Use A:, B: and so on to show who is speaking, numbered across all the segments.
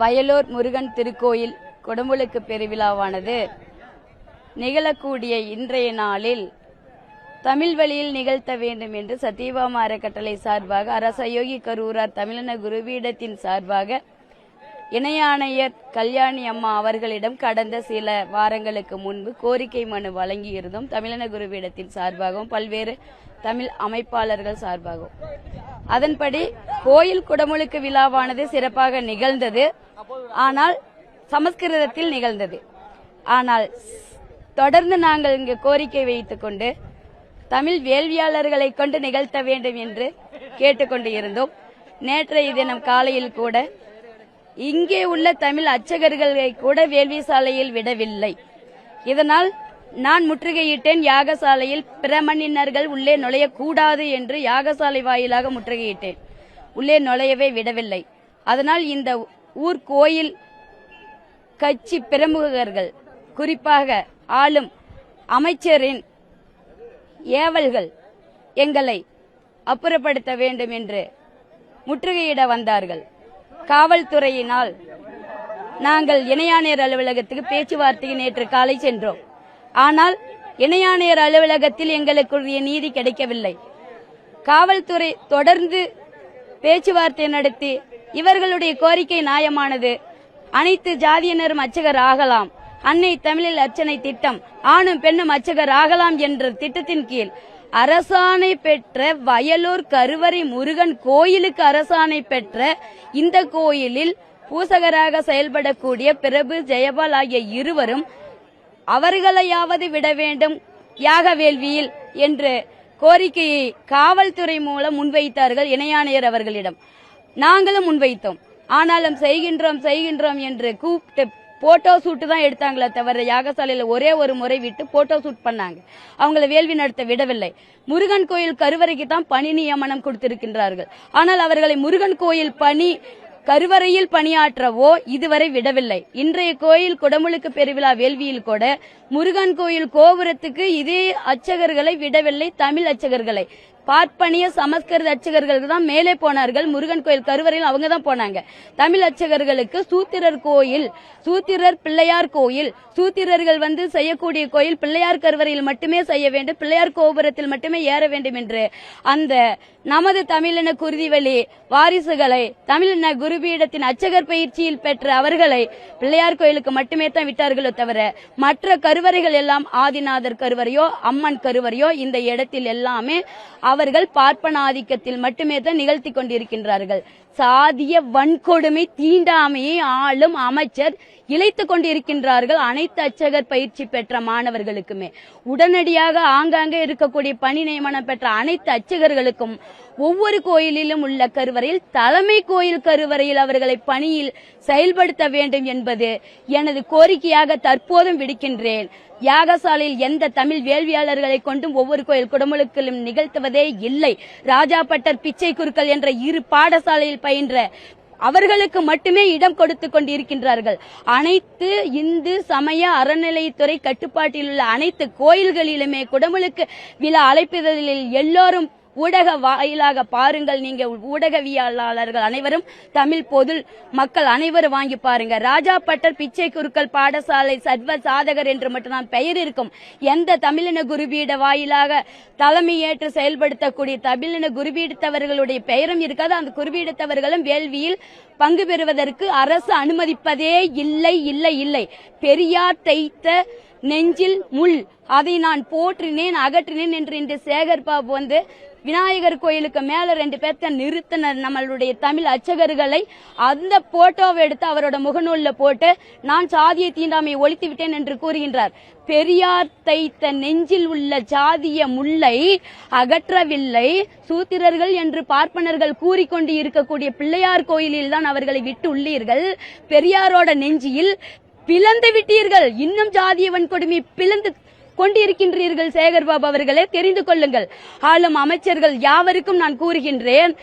A: வயலூர் முருகன் திருக்கோயில் கொடுமுழுக்கு பெருவிழாவானது. நிகழக்கூடிய இன்றைய நாளில் தமிழ் வழியில் நிகழ்த்த வேண்டும் என்று சத்தியபாமா அறக்கட்டளை சார்பாக அரசயோகி கரூரார் தமிழின குருபீடத்தின் சார்பாக இணையாணையர் கல்யாணி அம்மா அவர்களிடம் கடந்த சில வாரங்களுக்கு முன்பு கோரிக்கை மனு வழங்கியிருந்தோம். தமிழின குருபீடத்தின் சார்பாகவும் பல்வேறு தமிழ் அமைப்பாளர்கள் சார்பாகவும். அதன்படி கோயில் குடமுழுக்கு விழாவானது சிறப்பாக நிகழ்ந்தது. ஆனால் சமஸ்கிருதத்தில் நிகழ்ந்தது. ஆனால் தொடர்ந்து நாங்கள் இங்கு கோரிக்கை வைத்துக் கொண்டு தமிழ் வேள்வியாளர்களை கொண்டு நிகழ்த்த வேண்டும் என்று கேட்டுக்கொண்டு இருந்தோம் நேற்றைய தினம் காலையில் கூட இங்கே உள்ள தமிழ் அச்சகர்களை கூட வேள்வி சாலையில் விடவில்லை. இதனால் நான் முற்றுகையிட்டேன். யாகசாலையில் பிரமணினர்கள் உள்ளே நுழையக்கூடாது என்று யாகசாலை வாயிலாக முற்றுகையிட்டேன். உள்ளே நுழையவே விடவில்லை. அதனால் இந்த ஊர் கோயில் கட்சி பிரமுகர்கள் குறிப்பாக ஆளும் அமைச்சரின் ஏவல்கள் எங்களை அப்புறப்படுத்த வேண்டும் என்று முற்றுகையிட வந்தார்கள். காவல்துறையினால் நாங்கள் இணையாணையர் அலுவலகத்துக்கு பேச்சுவார்த்தைக்கு நேற்று காலை சென்றோம். ஆனால் இணையாணையர் அலுவலகத்தில் எங்களுக்குரிய நீதி கிடைக்கவில்லை. காவல்துறை தொடர்ந்து பேச்சுவார்த்தை நடத்தி இவர்களுடைய கோரிக்கை நியாயமானது. அனைத்து ஜாதியினரும் அச்சகர் ஆகலாம். அன்னை தமிழில் அர்ச்சனை திட்டம் ஆணும் பெண்ணும் அச்சகர் ஆகலாம் என்ற திட்டத்தின் கீழ் அரசாணை பெற்ற வயலூர் கருவறை முருகன் கோயிலுக்கு அரசாணை பெற்ற இந்த கோயிலில் பூசகராக செயல்படக்கூடிய பிரபு ஜெயபால் ஆகிய இருவரும் அவர்களையாவது விட வேண்டும் யாக வேள்வியில் என்று கோரிக்கையை காவல்துறை மூலம் முன்வைத்தார்கள் இணையாணையர் அவர்களிடம். நாங்களும் முன்வைத்தோம். ஆனாலும் செய்கின்றோம் செய்கின்றோம் என்று கூப்பிட்டு போட்டோ ஷூட் தான் எடுத்தாங்களே தவிர யாகசாலையில ஒரே ஒரு முறை விட்டு போட்டோ ஷூட் பண்ணாங்க. அவங்கள வேள்வி நடத்த விடவில்லை. முருகன் கோயில் கருவறைக்கு தான் பணி நியமனம் கொடுத்திருக்கின்றார்கள். ஆனால் அவர்களை முருகன் கோயில் பணி கருவறையில் பணியாற்றவோ இதுவரை விடவில்லை. இன்றைய கோயில் குடமுழுக்கு பெருவிழா வேள்வியில் கூட முருகன் கோயில் கோபுரத்துக்கு இதே அச்சகர்களை விடவில்லை தமிழ் அச்சகர்களை பார்ப்பனிய சமஸ்கிருத அர்ச்சகர்களுக்கு தான் மேலே போனார்கள். முருகன் கோயில் கருவறையில் அவங்க தான் போனாங்க. தமிழ் அர்ச்சகர்களுக்கு சூத்திரர் கோயில் சூத்திரர் பிள்ளையார் கோயில் சூத்திரர்கள் வந்து செய்யக்கூடிய கோயில் பிள்ளையார் கருவறையில் மட்டுமே செய்ய வேண்டும் பிள்ளையார் கோபுரத்தில் மட்டுமே ஏற வேண்டும் என்று அந்த நமது தமிழின குருதிவழி வாரிசுகளை தமிழின குருபீடத்தின் அச்சகர் பயிற்சியில் பெற்ற அவர்களை பிள்ளையார் கோயிலுக்கு மட்டுமே தான் விட்டார்களோ தவிர மற்ற கருவறைகள் எல்லாம் ஆதிநாதர் கருவறையோ அம்மன் கருவறையோ இந்த இடத்தில் எல்லாமே அவர்கள் பார்ப்பனாதிக்கத்தில் மட்டுமே தான் நிகழ்த்தி கொண்டிருக்கின்றார்கள். சாதிய வன்கொடுமை தீண்டாமையை ஆளும் அமைச்சர் இழைத்துக் கொண்டிருக்கின்றார்கள் அனைத்து அச்சகர் பயிற்சி பெற்ற மாணவர்களுக்குமே. உடனடியாக ஆங்காங்கே இருக்கக்கூடிய பணி நியமனம் பெற்ற அனைத்து அச்சகர்களுக்கும் ஒவ்வொரு கோயிலிலும் உள்ள கருவறையில் தலைமை கோயில் கருவறையில் அவர்களை பணியில் செயல்படுத்த வேண்டும் என்பது எனது கோரிக்கையாக தற்போதும் விடுக்கின்றேன். யாகசாலையில் எந்த தமிழ் வேள்வியாளர்களை கொண்டும் ஒவ்வொரு கோயில் குடமுழுக்களும் நிகழ்த்துவதே இல்லை. ராஜாபட்டர் பிச்சை குருக்கள் என்ற இரு பாடசாலையில் பயின்ற அவர்களுக்கு மட்டுமே இடம் கொடுத்து கொண்டிருக்கின்றார்கள். அனைத்து இந்து சமய அறநிலையத்துறை கட்டுப்பாட்டில் உள்ள அனைத்து கோயில்களிலுமே குடமுழுக்கு விழா அழைப்பதில் எல்லோரும் ஊடக வாயிலாக பாருங்கள் நீங்க ஊடகவியலாளர்கள் அனைவரும் தமிழ் பொது மக்கள் அனைவரும் வாங்கி பாருங்க. ராஜா பட்டர் பிச்சை குருக்கள் பாடசாலை சர்வ சாதகர் என்று மட்டும்தான் பெயர் இருக்கும் எந்த தமிழின குருபீட வாயிலாக தலைமையேற்று செயல்படுத்தக்கூடிய தமிழின குருபீடத்தவர்களுடைய பெயரும் இருக்காது. அந்த குருபீடத்தவர்களும் வேள்வியில் பங்கு பெறுவதற்கு அரசு அனுமதிப்பதே இல்லை இல்லை இல்லை. பெரியார் தைத்த நெஞ்சில் முள். அதை நான் போற்றினேன் அகற்றினேன் என்று இன்று சேகர் பாபு வந்து விநாயகர் கோயிலுக்கு மேல ரெண்டு பேர்த்த நிறுத்தினர் நம்மளுடைய தமிழ் அர்ச்சகர்களை. அந்த போட்டோவை எடுத்து அவரோட முகநூல்ல போட்டு நான் சாதிய தீண்டாமையை ஒழித்து விட்டேன் என்று கூறுகின்றார். பெரியார் தைத்த நெஞ்சில் உள்ள சாதிய முல்லை அகற்றவில்லை. சூத்திரர்கள் என்று பார்ப்பனர்கள் கூறிக்கொண்டு இருக்கக்கூடிய பிள்ளையார் கோயிலில் தான் அவர்களை விட்டு உள்ளீர்கள். பெரியாரோட நெஞ்சில் பிளந்து விட்டீர்கள். இன்னும் ஜாதிய வன்கொடுமை பிளந்து கொண்டிருக்கின்றீர்கள் சேகர் பாபு அவர்களே. தெரிந்து கொள்ளுங்கள். ஆளும் அமைச்சர்கள் யாவருக்கும் நான் கூறுகின்றேன்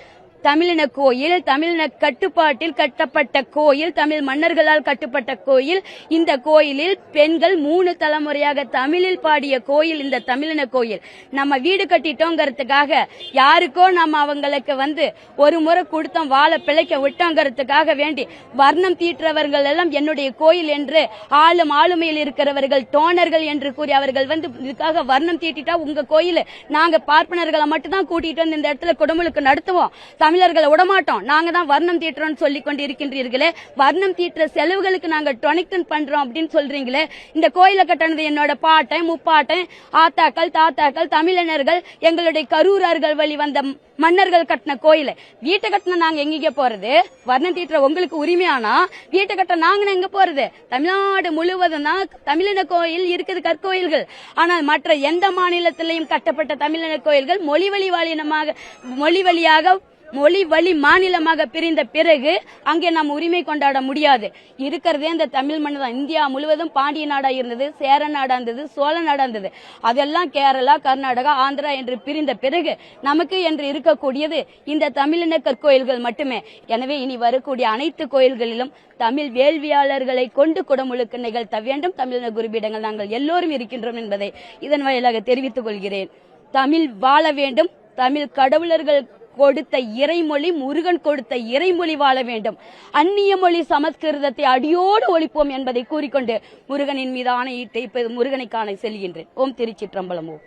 A: தமிழின கோயில் தமிழின கட்டுப்பாட்டில் கட்டப்பட்ட கோயில் தமிழ் மன்னர்களால் கட்டப்பட்ட கோயில். இந்த கோயிலில் பெண்கள் மூணு தலைமுறையாக தமிழில் பாடிய கோயில் இந்த தமிழின கோயில். நம்ம வீடு கட்டிட்டோங்கிறதுக்காக யாருக்கோ நம்ம அவங்களுக்கு வந்து ஒரு முறை கொடுத்தோம் வாழை பிழைக்க விட்டோங்கிறதுக்காக வேண்டி வர்ணம் தீட்டுறவர்கள் எல்லாம் என்னுடைய கோயில் என்று ஆளும் ஆளுமையில் இருக்கிறவர்கள் டோனர்கள் என்று கூறி அவர்கள் வந்து இதுக்காக வர்ணம் தீட்டிட்டா உங்க கோயில் நாங்க பார்ப்பனர்களை மட்டும்தான் கூட்டிட்டு வந்து இந்த இடத்துல குடும்பங்களுக்கு நடத்துவோம். தமிழர்களை விடமாட்டோம். நாங்க தான் வர்ணம் தீட்டுறோம்னு சொல்லி கொண்டு இருக்கின்றீர்களே வர்ணம் தீட்டுற செலவுகளுக்கு நாங்க டொனேஷன் பண்றோம் அப்படின்னு சொல்றீங்களே. இந்த கோயிலை கட்டினது என்னோட பாட்டன் முப்பாட்டன் ஆத்தாக்கள் தாத்தாக்கள் தமிழினர்கள் எங்களுடைய கரூரார்கள் வழி வந்த மன்னர்கள் கட்டின கோயில. வீட்டை கட்டின நாங்க எங்க போறது? வர்ணம் தீட்டுற உங்களுக்கு உரிமையானா? வீட்டை கட்ட நாங்க எங்க போறது? தமிழ்நாடு முழுவதும் தான் தமிழின கோயில் இருக்குது கற்கோயில்கள். ஆனால் மற்ற எந்த மாநிலத்திலையும் கட்டப்பட்ட தமிழின கோயில்கள் மொழி வழி வாழினமாக மொழி வழியாக மொழி வழி மாநிலமாக பிரிந்த பிறகு அங்கே நாம் உரிமை கொண்டாட முடியாது. இருக்கிறதே இந்த தமிழ் மண் தான். இந்தியா முழுவதும் பாண்டிய நாடா இருந்தது சேர நாடா இருந்தது சோழ நாடா இருந்தது. அதெல்லாம் கேரளா கர்நாடகா ஆந்திரா என்று பிரிந்த பிறகு நமக்கு என்று இருக்கக்கூடியது இந்த தமிழின கற்கோயில்கள் மட்டுமே. எனவே இனி வரக்கூடிய அனைத்து கோயில்களிலும் தமிழ் வேள்வியாளர்களை கொண்டு குடமுழுக்கு நிகழ்த்த வேண்டும். தமிழின குருபீடங்கள் நாங்கள் எல்லோரும் இருக்கின்றோம் என்பதை இதன் வாயிலாக தெரிவித்துக் கொள்கிறேன். தமிழ் வாழ வேண்டும். தமிழ் கடவுளர்கள் கொடுத்த இறைமொழி முருகன் கொடுத்த இறைமொழி வாழ வேண்டும். அந்நிய மொழி சமஸ்கிருதத்தை அடியோடு ஒழிப்போம் என்பதை கூறிக்கொண்டு முருகனின் மீதான ஈட்டை இப்ப முருகனை காண செல்கின்றேன். ஓம் திருச்சிற்றம்பலம் ஓம்.